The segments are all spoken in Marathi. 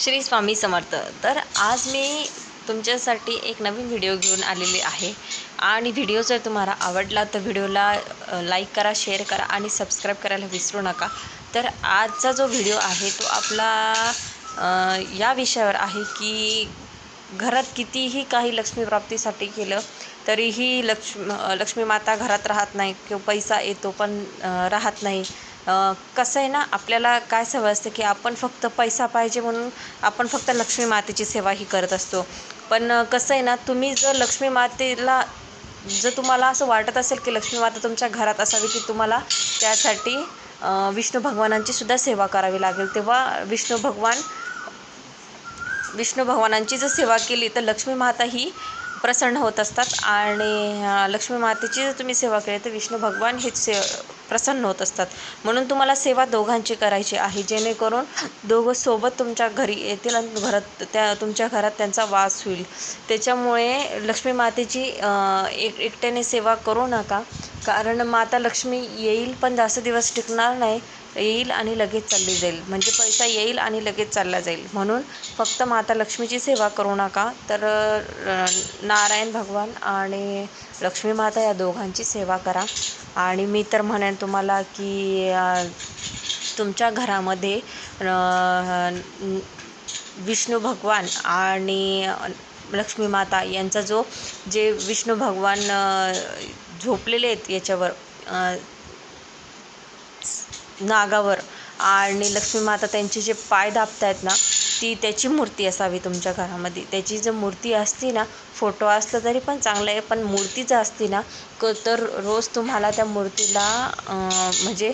श्री स्वामी समर्थ. तर आज मी तुमच्यासाठी एक नवीन व्हिडिओ घेऊन आलेली आहे. आणि व्हिडिओ जर तुम्हाला आवडला तर व्हिडिओला लाईक करा शेअर करा आणि सबस्क्राईब करायला विसरू नका. तर आजचा जो व्हिडिओ आहे तो आपला या विषयावर आहे की घरात कितीही काही लक्ष्मी प्राप्तीसाठी केलं तरीही लक्ष्मी लक्ष्मी माता घरात राहत नाही किंवा पैसा येतो पण राहत नाही. कसं आहे ना आपल्याला काय सवय असते की आपण फक्त पैसा पाहिजे म्हणून आपण फक्त लक्ष्मी मातेची सेवा ही करत असतो. पण कसं आहे ना तुम्ही जर लक्ष्मी मातेला जर तुम्हाला असं वाटत असेल की लक्ष्मी माता तुमच्या घरात असावी की तुम्हाला त्यासाठी विष्णू भगवानांची सुद्धा सेवा करावी लागेल. तेव्हा विष्णू भगवान विष्णू भगवानांची जर सेवा केली तर लक्ष्मी माता ही प्रसन्न होत असतात. आणि लक्ष्मी मातेची जर तुम्ही सेवा केली तर विष्णू भगवान हेच से प्रसन्न होत असतात. म्हणून तुम्हाला सेवा दोघांची करायची आहे. जेणेकरून दोघं सोबत तुमच्या घरी येतील आणि घरात त्या तुमच्या घरात त्यांचा वास होईल. त्याच्यामुळे लक्ष्मी मातेची एक एकट्याने सेवा करू नका. कारण माता लक्ष्मी येईल पण जास्त दिवस टिकणार नाही. येईल आणि लगेच चालली जाईल. म्हणजे पैसा येईल आणि लगेच चालला जाईल. म्हणून फक्त माता लक्ष्मीची सेवा करू नका. तर नारायण भगवान आणि लक्ष्मी माता या दोघांची सेवा करा. आणि मी तर म्हणेन तुम्हाला की तुमच्या घरामध्ये विष्णू भगवान आणि लक्ष्मी माता यांचा जो जे विष्णू भगवान झोपलेले आहेत याच्यावर नागावर आणि लक्ष्मी माता त्यांचे जे पाय दाबत आहेत ना ती त्याची मूर्ती असावी तुमच्या घरामध्ये. त्याची जर मूर्ती असती ना फोटो असला तरी पण चांगलं आहे पण मूर्ती जर असती ना क तर रोज तुम्हाला त्या मूर्तीला म्हणजे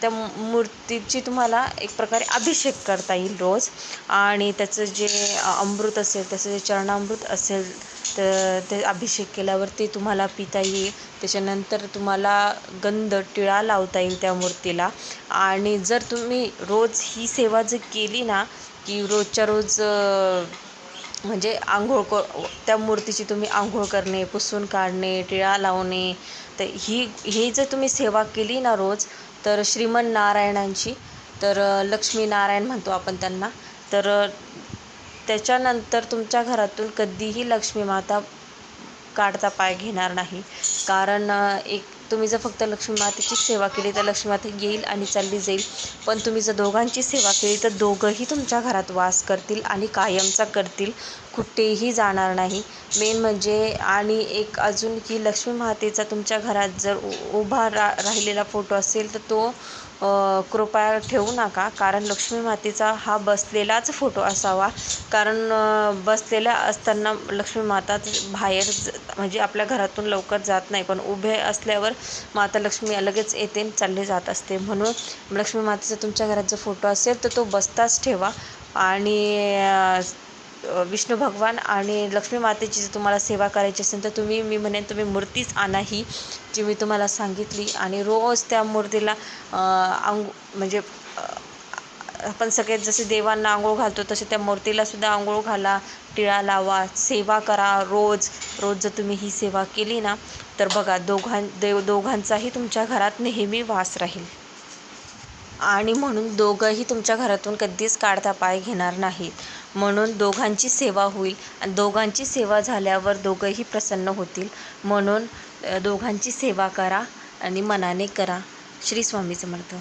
त्या मूर्तीची तुम्हाला एक प्रकारे अभिषेक करता येईल रोज. आणि त्याचं जे अमृत असेल त्याचं जे चरणामृत असेल तर ते अभिषेक केल्यावरती तुम्हाला पिता येईल. त्याच्यानंतर तुम्हाला गंध टिळा लावता येईल त्या मूर्तीला. आणि जर तुम्ही रोज ही सेवा जर केली ना की रोजच्या रोज म्हणजे आंघोळ क त्या मूर्तीची तुम्ही आंघोळ करणे पुसून काढणे टिळा लावणे तर ही ही जर तुम्ही सेवा केली ना रोज तर श्रीमन नारायणांची तर लक्ष्मीनारायण लक्ष्मी नारायण म्हणतो आपण त्यांना तर त्याच्यानंतर तुमच्या घरातून कधीही लक्ष्मी माता काढता पाय घेणार नाही. कारण एक तुम्ही जर फक्त लक्ष्मी मातेची सेवा केली तर लक्ष्मीमाता येईल आणि चालली जाईल. पण तुम्ही जर दोघांची सेवा केली तर दोघंही तुमच्या घरात वास करतील आणि कायमचा करतील. कुठेही जाणार नाही. मेन म्हणजे आणि एक अजून की लक्ष्मी मातेचा तुमच्या घरात जर उ- उभा रा राहिलेला फोटो असेल तर तो कृपया ठेवू नका. कारण लक्ष्मी मातेचा हा बसलेलाच फोटो असावा. कारण बसलेल्या असताना लक्ष्मी माता बाहेर म्हणजे आपल्या घरातून लवकर जात नाही. पण उभे असल्यावर माता लक्ष्मी लगेच येते चालले जात असते. म्हणून लक्ष्मी मातेचा तुमच्या घरात जर फोटो असेल तर तो बसताच ठेवा. आणि विष्णू भगवान आणि लक्ष्मी मातेची जर तुम्हाला सेवा करायची असेल तर तुम्ही मी म्हणेन तुम्ही मूर्तीच आणा ही जी मी तुम्हाला सांगितली. आणि रोज त्या मूर्तीला आंघो म्हणजे आपण सगळे जसे देवांना आंघोळ घालतो तसे त्या मूर्तीला सुद्धा आंघोळ घाला टिळा लावा सेवा करा रोज. रोज जर तुम्ही ही सेवा केली ना तर बघा दोघां देव दोघांचाही तुमच्या घरात नेहमी वास राहील. आणि म्हणून दोघंही तुमच्या घरातून कधीच काढता पाय घेणार नाहीत. म्हणून दोघांची सेवा होईल. आणि दोघांची सेवा झाल्यावर दोघंही प्रसन्न होतील. म्हणून दोघांची सेवा करा आणि मनाने करा. श्री स्वामी समर्थ.